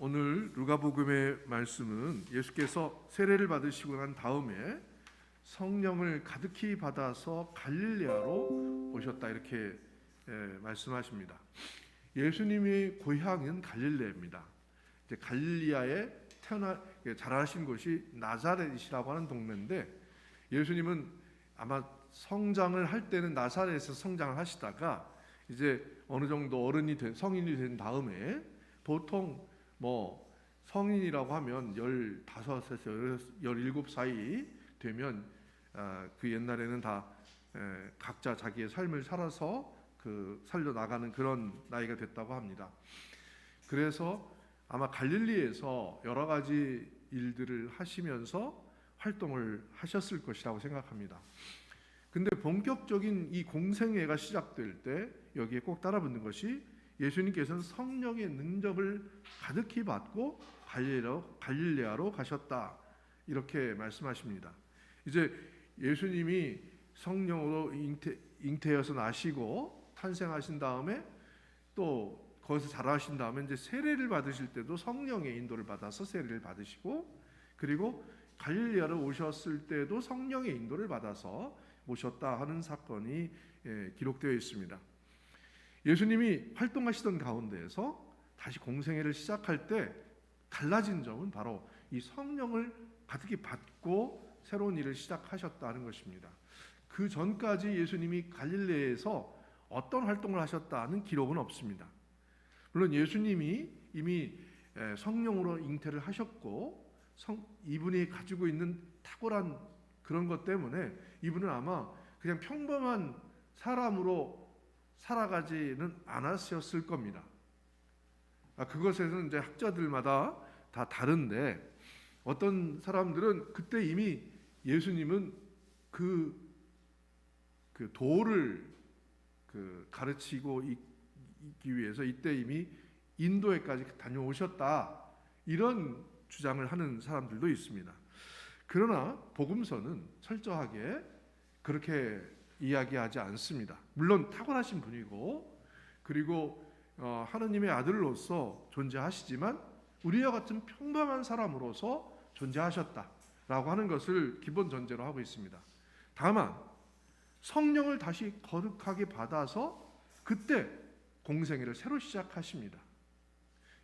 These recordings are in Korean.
오늘 누가복음의 말씀은 예수께서 세례를 받으시고 난 다음에 성령을 가득히 받아서 갈릴레아로 오셨다 이렇게 예, 말씀하십니다. 예수님의 고향은 갈릴레입니다. 이제 갈릴리아에 태어나 예, 자라신 곳이 나사렛이라고 하는 동네인데 예수님은 아마 성장을 할 때는 나사렛에서 성장을 하시다가 이제 어느 정도 어른이 된 성인이 된 다음에 보통 뭐 성인이라고 하면 15에서 17 사이 되면 아, 그 옛날에는 다 에, 각자 자기의 삶을 살아서 그 살려 나가는 그런 나이가 됐다고 합니다. 그래서 아마 갈릴리에서 여러 가지 일들을 하시면서 활동을 하셨을 것이라고 생각합니다. 근데 본격적인 이 공생애가 시작될 때 여기에 꼭 따라붙는 것이 예수님께서는 성령의 능력을 가득히 받고 갈릴레아로, 갈릴레아 로 가셨다 이렇게 말씀하십니다. 이제 예수님이 성령으로 잉태, 잉태여서 나시고 탄생하신 다음에 또 거기서 자라신 다음에 이제 세례를 받으실 때도 성령의 인도를 받아서 세례를 받으시고 그리고 갈릴레아로 오셨을 때도 성령의 인도를 받아서 오셨다 하는 사건이 예, 기록되어 있습니다. 예수님이 활동하시던 가운데에서 다시 공생애를 시작할 때 달라진 점은 바로 이 성령을 가득히 받고 새로운 일을 시작하셨다는 것입니다. 그 전까지 예수님이 갈릴레에서 어떤 활동을 하셨다는 기록은 없습니다. 물론 예수님이 이미 에, 성령으로 잉태를 하셨고 성, 이분이 가지고 있는 탁월한 그런 것 때문에 이분은 아마 그냥 평범한 사람으로 살아가지는 않았었을 겁니다. 아, 그것에는 이제 학자들마다 다 다른데 어떤 사람들은 그때 이미 예수님은 그, 그 도를 그 가르치고 있기 위해서 이때 이미 인도에까지 다녀오셨다 이런 주장을 하는 사람들도 있습니다. 그러나 복음서는 철저하게 그렇게 이야기하지 않습니다. 물론 탁월하신 분이고 그리고 어, 하느님의 아들로서 존재하시지만 우리와 같은 평범한 사람으로서 존재하셨다라고 하는 것을 기본 전제로 하고 있습니다. 다만 성령을 다시 거룩하게 받아서 그때 공생애를 새로 시작하십니다.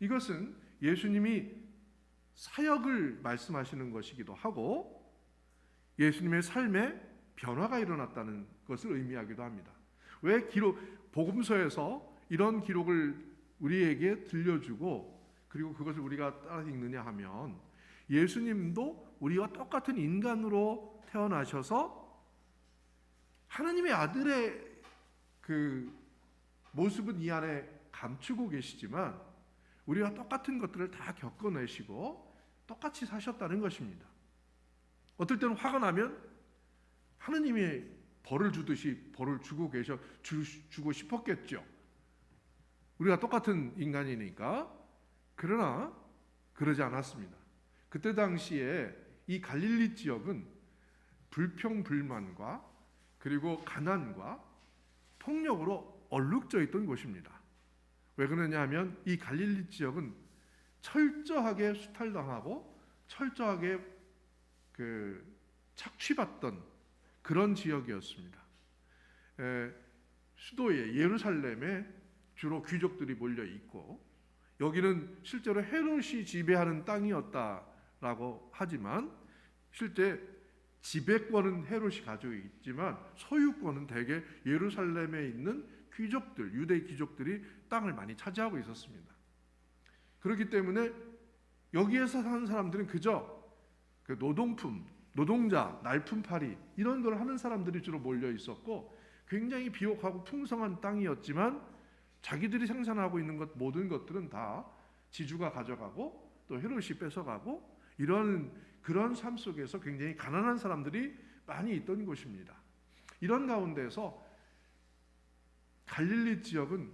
이것은 예수님이 사역을 말씀하시는 것이기도 하고 예수님의 삶에 변화가 일어났다는 것을 의미하기도 합니다. 왜 기록 복음서에서 이런 기록을 우리에게 들려주고 그리고 그것을 우리가 따라 읽느냐 하면 예수님도 우리와 똑같은 인간으로 태어나셔서 하나님의 아들의 그 모습은 이 안에 감추고 계시지만 우리와 똑같은 것들을 다 겪어내시고 똑같이 사셨다는 것입니다. 어떨 때는 화가 나면 하느님이 벌을 주듯이 벌을 주고 계셔 주, 주고 싶었겠죠. 우리가 똑같은 인간이니까 그러나 그러지 않았습니다. 그때 당시에 이 갈릴리 지역은 불평불만과 그리고 가난과 폭력으로 얼룩져 있던 곳입니다. 왜 그러냐 하면 이 갈릴리 지역은 철저하게 수탈당하고 철저하게 그 착취받던 그런 지역이었습니다. 에, 수도에 예루살렘에 주로 귀족들이 몰려 있고 여기는 실제로 헤롯이 지배하는 땅이었다라고 하지만 실제 지배권은 헤롯이 가지고 있지만 소유권은 대개 예루살렘에 있는 귀족들, 유대 귀족들이 땅을 많이 차지하고 있었습니다. 그렇기 때문에 여기에서 사는 사람들은 그저 그 노동품, 노동자, 날품팔이 이런 걸 하는 사람들이 주로 몰려 있었고 굉장히 비옥하고 풍성한 땅이었지만 자기들이 생산하고 있는 것 모든 것들은 다 지주가 가져가고 또 헤롯이 뺏어가고 이런 그런 삶 속에서 굉장히 가난한 사람들이 많이 있던 곳입니다. 이런 가운데서 갈릴리 지역은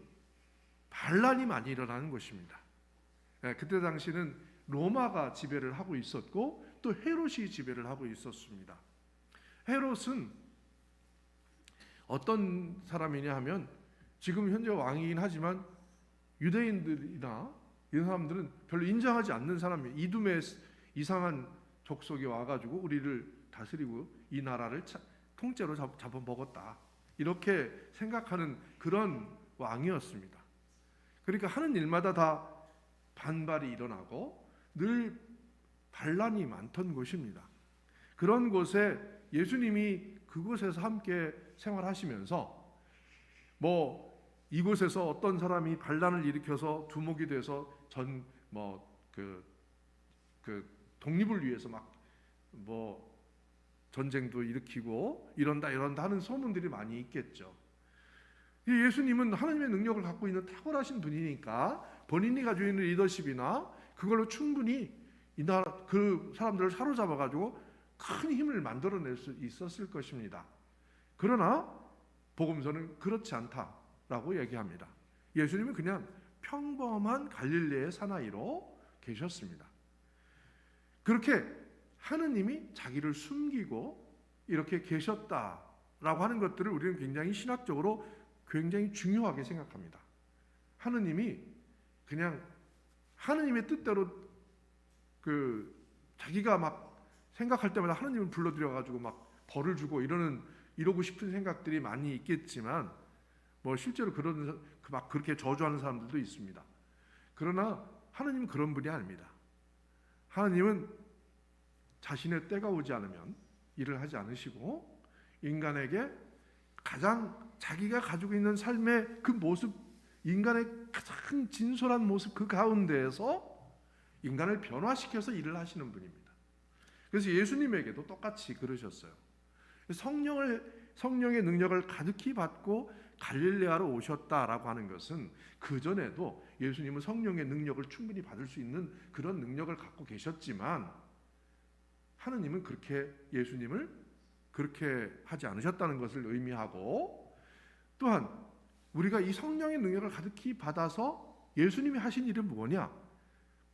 반란이 많이 일어나는 곳입니다. 예, 그때 당시는 로마가 지배를 하고 있었고 또 헤롯이 지배를 하고 있었습니다. 헤롯은 어떤 사람이냐 하면 지금 현재 왕이긴 하지만 유대인들이나 이런 사람들은 별로 인정하지 않는 사람이에요. 이둠의 이상한 족속이 와가지고 우리를 다스리고 이 나라를 차- 통째로 잡, 잡아먹었다. 이렇게 생각하는 그런 왕이었습니다. 그러니까 하는 일마다 다 반발이 일어나고 늘 반란이 많던 곳입니다. 그런 곳에 예수님이 그곳에서 함께 생활하시면서 뭐 이곳에서 어떤 사람이 반란을 일으켜서 두목이 돼서 전 뭐그그 독립을 위해서 막 뭐 전쟁도 일으키고 이런다 이런다 하는 소문들이 많이 있겠죠. 이 예수님은 하나님의 능력을 갖고 있는 탁월하신 분이니까 본인이 가지고 있는 리더십이나 그걸로 충분히 이 나라 그 사람들을 사로잡아 가지고 큰 힘을 만들어낼 수 있었을 것입니다. 그러나 복음서는 그렇지 않다라고 얘기합니다. 예수님은 그냥 평범한 갈릴레의 사나이로 계셨습니다. 그렇게 하느님이 자기를 숨기고 이렇게 계셨다라고 하는 것들을 우리는 굉장히 신학적으로 굉장히 중요하게 생각합니다. 하느님이 그냥 하느님의 뜻대로 그 자기가 막 생각할 때마다 하느님을 불러들여 가지고 막 벌을 주고 이러는 이러고 싶은 생각들이 많이 있겠지만 뭐 실제로 그런 그막 그렇게 저주하는 사람들도 있습니다. 그러나 하느님은 그런 분이 아닙니다. 하느님은 자신의 때가 오지 않으면 일을 하지 않으시고 인간에게 가장 자기가 가지고 있는 삶의 그 모습 인간의 가장 진솔한 모습 그 가운데에서 인간을 변화시켜서 일을 하시는 분입니다. 그래서 예수님에게도 똑같이 그러셨어요. 성령을 성령의 능력을 가득히 받고 갈릴레아로 오셨다라고 하는 것은 그 전에도 예수님은 성령의 능력을 충분히 받을 수 있는 그런 능력을 갖고 계셨지만 하느님은 그렇게 예수님을 그렇게 하지 않으셨다는 것을 의미하고 또한 우리가 이 성령의 능력을 가득히 받아서 예수님이 하신 일은 뭐냐?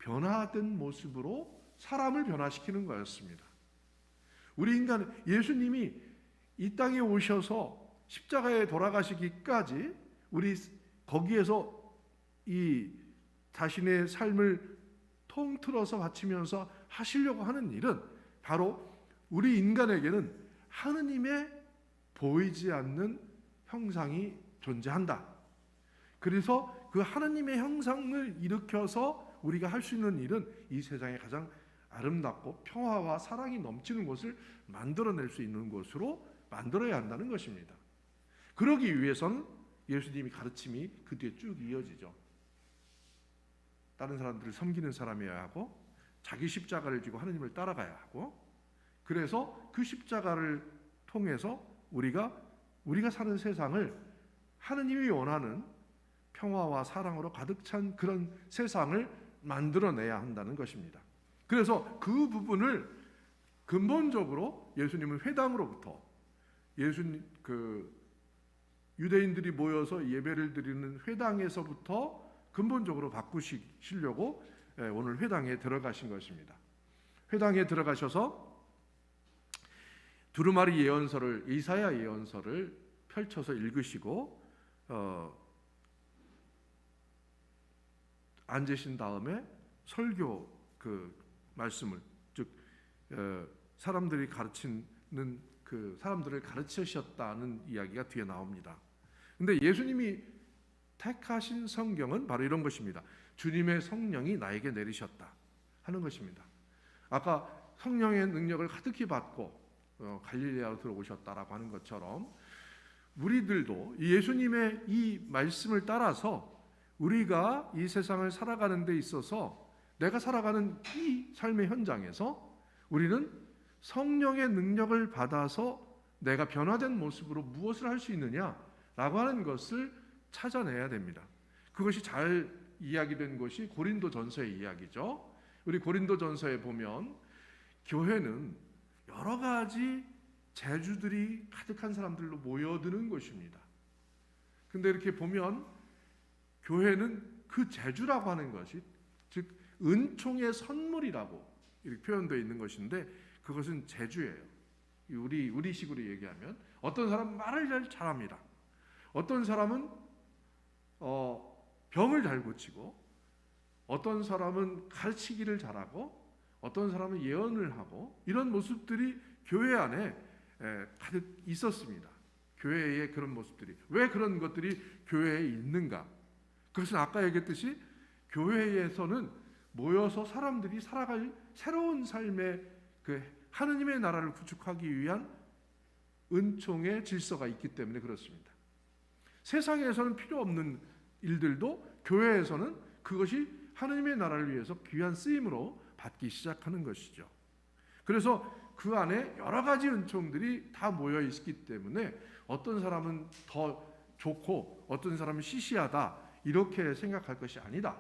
변화된 모습으로 사람을 변화시키는 거였습니다. 우리 인간 예수님이 이 땅에 오셔서 십자가에 돌아가시기까지 우리 거기에서 이 자신의 삶을 통틀어서 바치면서 하시려고 하는 일은 바로 우리 인간에게는 하느님의 보이지 않는 형상이 존재한다. 그래서 그 하나님의 형상을 일으켜서 우리가 할 수 있는 일은 이 세상에 가장 아름답고 평화와 사랑이 넘치는 곳을 만들어낼 수 있는 곳으로 만들어야 한다는 것입니다. 그러기 위해서는 예수님이 가르침이 그 뒤에 쭉 이어지죠. 다른 사람들을 섬기는 사람이어야 하고 자기 십자가를 지고 하나님을 따라가야 하고 그래서 그 십자가를 통해서 우리가 우리가 사는 세상을 하느님이 원하는 평화와 사랑으로 가득 찬 그런 세상을 만들어내야 한다는 것입니다. 그래서 그 부분을 근본적으로 예수님은 회당으로부터 예수님 그 유대인들이 모여서 예배를 드리는 회당에서부터 근본적으로 바꾸시려고 예, 오늘 회당에 들어가신 것입니다. 회당에 들어가셔서 두루마리 예언서를 이사야 예언서를 펼쳐서 읽으시고 어, 앉으신 다음에 설교 그 말씀을 즉 어, 사람들이 가르치는 그 사람들을 가르치셨다는 이야기가 뒤에 나옵니다. 근데 예수님이 택하신 성경은 바로 이런 것입니다. 주님의 성령이 나에게 내리셨다 하는 것입니다. 아까 성령의 능력을 가득히 받고 어, 갈릴레아로 들어오셨다라고 하는 것처럼 우리들도 예수님의 이 말씀을 따라서 우리가 이 세상을 살아가는 데 있어서 내가 살아가는 이 삶의 현장에서 우리는 성령의 능력을 받아서 내가 변화된 모습으로 무엇을 할 수 있느냐라고 하는 것을 찾아내야 됩니다. 그것이 잘 이야기된 것이 고린도 전서의 이야기죠. 우리 고린도 전서에 보면 교회는 여러 가지 재주들이 가득한 사람들로 모여드는 것입니다. 근데 이렇게 보면 교회는 그 재주라고 하는 것이 즉 은총의 선물이라고 이렇게 표현되어 있는 것인데 그것은 재주예요. 우리 우리식으로 얘기하면 어떤 사람은 말을 잘 잘합니다. 어떤 사람은 어, 병을 잘 고치고 어떤 사람은 가르치기를 잘하고 어떤 사람은 예언을 하고 이런 모습들이 교회 안에 에, 가득 있었습니다. 교회의 그런 모습들이 왜 그런 것들이 교회에 있는가? 그것은 아까 얘기했듯이 교회에서는 모여서 사람들이 살아갈 새로운 삶의 그 하느님의 나라를 구축하기 위한 은총의 질서가 있기 때문에 그렇습니다. 세상에서는 필요 없는 일들도 교회에서는 그것이 하느님의 나라를 위해서 귀한 쓰임으로 받기 시작하는 것이죠. 그래서 그 안에 여러 가지 은총들이 다 모여 있기 때문에 어떤 사람은 더 좋고 어떤 사람은 시시하다 이렇게 생각할 것이 아니다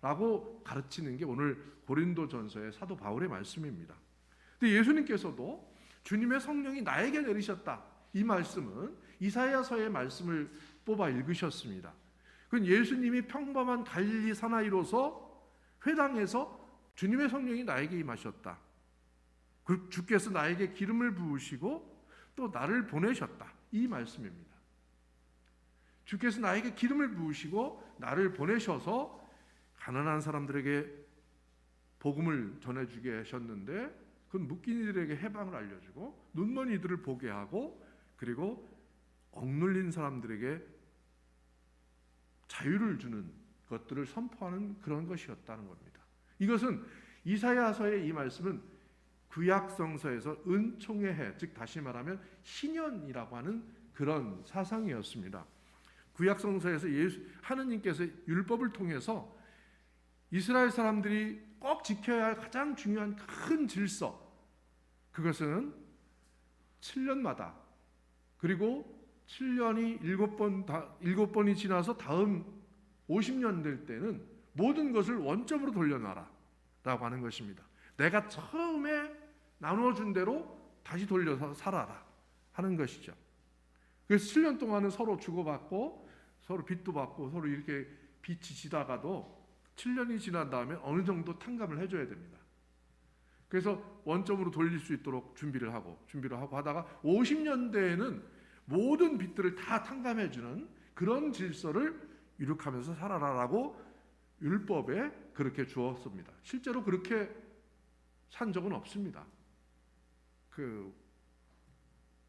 라고 가르치는 게 오늘 고린도전서의 사도 바울의 말씀입니다. 근데 예수님께서도 주님의 성령이 나에게 내리셨다 이 말씀은 이사야서의 말씀을 뽑아 읽으셨습니다. 그건 예수님이 평범한 갈릴리 사나이로서 회당에서 주님의 성령이 나에게 임하셨다. 그 주께서 나에게 기름을 부으시고 또 나를 보내셨다. 이 말씀입니다. 주께서 나에게 기름을 부으시고 나를 보내셔서 가난한 사람들에게 복음을 전해주게 하셨는데 그건 묶인 이들에게 해방을 알려주고 눈먼 이들을 보게 하고 그리고 억눌린 사람들에게 자유를 주는 것들을 선포하는 그런 것이었다는 겁니다. 이것은 이사야서의 이 말씀은 구약 성서에서 은총의 해, 즉 다시 말하면 신년이라고 하는 그런 사상이었습니다. 구약 성서에서 예수 하느님께서 율법을 통해서 이스라엘 사람들이 꼭 지켜야 할 가장 중요한 큰 질서 그것은 7년마다 그리고 7년이 7번 다 7번이 지나서 다음 50년 될 때는 모든 것을 원점으로 돌려놔라 라고 하는 것입니다. 내가 처음에 나누어 준 대로 다시 돌려서 살아라 하는 것이죠. 그래서 7년 동안은 서로 주고받고 서로 빚도 받고 서로 이렇게 빚이 지다가도 7년이 지난 다음에 어느 정도 탕감을 해줘야 됩니다. 그래서 원점으로 돌릴 수 있도록 준비를 하고 준비를 하고 하다가 50년대에는 모든 빚들을 다 탕감해주는 그런 질서를 이룩하면서 살아라라고 율법에 그렇게 주었습니다. 실제로 그렇게 산 적은 없습니다. 그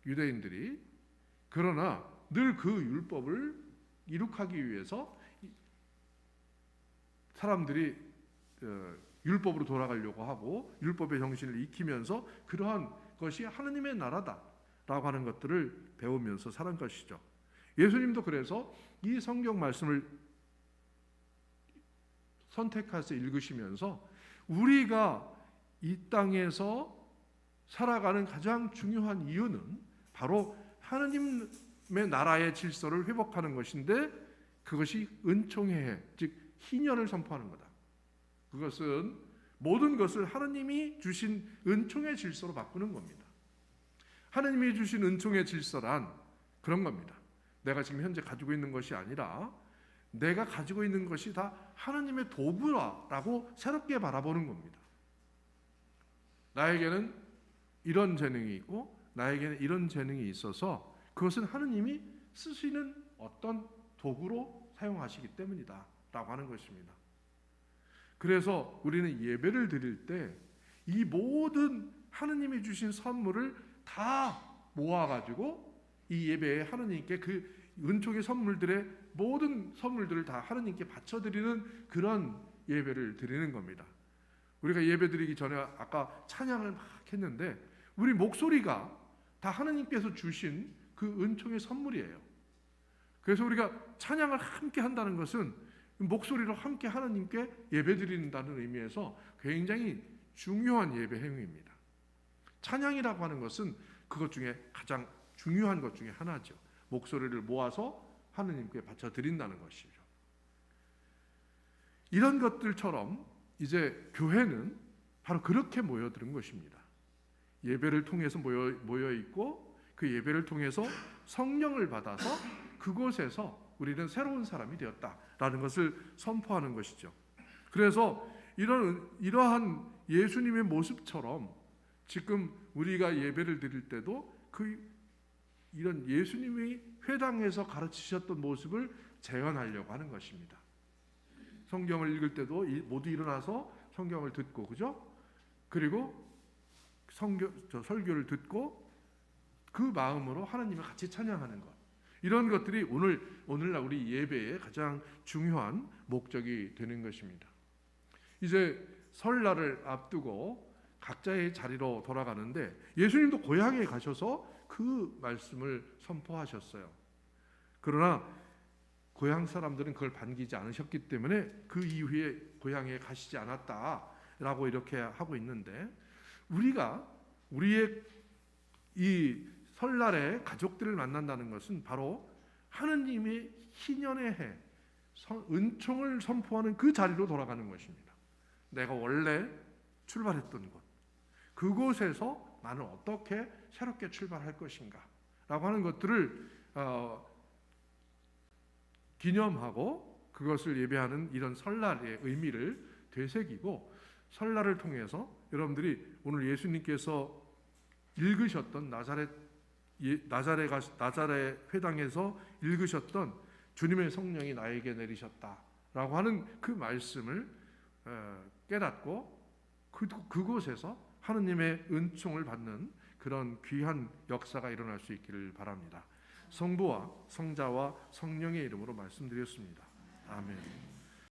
유대인들이 그러나 늘 그 율법을 이룩하기 위해서 사람들이 어, 율법으로 돌아가려고 하고 율법의 정신을 익히면서 그러한 것이 하느님의 나라다라고 하는 것들을 배우면서 살은 것이죠. 예수님도 그래서 이 성경 말씀을 선택해서 읽으시면서 우리가 이 땅에서 살아가는 가장 중요한 이유는 바로 하느님의 나라의 질서를 회복하는 것인데 그것이 은총의 해, 즉 희년을 선포하는 거다. 그것은 모든 것을 하느님이 주신 은총의 질서로 바꾸는 겁니다. 하느님이 주신 은총의 질서란 그런 겁니다. 내가 지금 현재 가지고 있는 것이 아니라 내가 가지고 있는 것이 다 하나님의 도구라라고 새롭게 바라보는 겁니다. 나에게는 이런 재능이 있고 나에게는 이런 재능이 있어서 그것은 하느님이 쓰시는 어떤 도구로 사용하시기 때문이다 라고 하는 것입니다. 그래서 우리는 예배를 드릴 때 이 모든 하느님이 주신 선물을 다 모아 가지고 이 예배에 하느님께 그 은총의 선물들의 모든 선물들을 다 하느님께 바쳐 드리는 그런 예배를 드리는 겁니다. 우리가 예배 드리기 전에 아까 찬양을 막 했는데 우리 목소리가 다 하느님께서 주신 그 은총의 선물이에요. 그래서 우리가 찬양을 함께 한다는 것은 목소리로 함께 하나님께 예배드린다는 의미에서 굉장히 중요한 예배 행위입니다. 찬양이라고 하는 것은 그것 중에 가장 중요한 것 중에 하나죠. 목소리를 모아서 하느님께 바쳐 드린다는 것이죠. 이런 것들처럼 이제 교회는 바로 그렇게 모여드는 것입니다. 예배를 통해서 모여, 모여 있고 그 예배를 통해서 성령을 받아서 그곳에서 우리는 새로운 사람이 되었다라는 것을 선포하는 것이죠. 그래서 이런 이러한 예수님의 모습처럼 지금 우리가 예배를 드릴 때도 그 이런 예수님이 회당에서 가르치셨던 모습을 재현하려고 하는 것입니다. 성경을 읽을 때도 이- 모두 일어나서 성경을 듣고 그죠? 그리고 성교 저 설교를 듣고 그 마음으로 하나님을 같이 찬양하는 것. 이런 것들이 오늘 오늘날 우리 예배의 가장 중요한 목적이 되는 것입니다. 이제 설날을 앞두고 각자의 자리로 돌아가는데 예수님도 고향에 가셔서 그 말씀을 선포하셨어요. 그러나 고향 사람들은 그걸 반기지 않으셨기 때문에 그 이후에 고향에 가시지 않았다라고 이렇게 하고 있는데 우리가 우리의 이 설날에 가족들을 만난다는 것은 바로 하느님의 희년의 해 선- 은총을 선포하는 그 자리로 돌아가는 것입니다. 내가 원래 출발했던 곳 그곳에서 나는 어떻게 새롭게 출발할 것인가 라고 하는 것들을 어, 기념하고 그것을 예배하는 이런 설날의 의미를 되새기고 설날을 통해서 여러분들이 오늘 예수님께서 읽으셨던 나사렛 예, 나사렛 가 나사렛 회당에서 읽으셨던 주님의 성령이 나에게 내리셨다라고 하는 그 말씀을 어, 깨닫고 그, 그곳에서 하느님의 은총을 받는 그런 귀한 역사가 일어날 수 있기를 바랍니다. 성부와 성자와 성령의 이름으로 말씀드렸습니다. 아멘.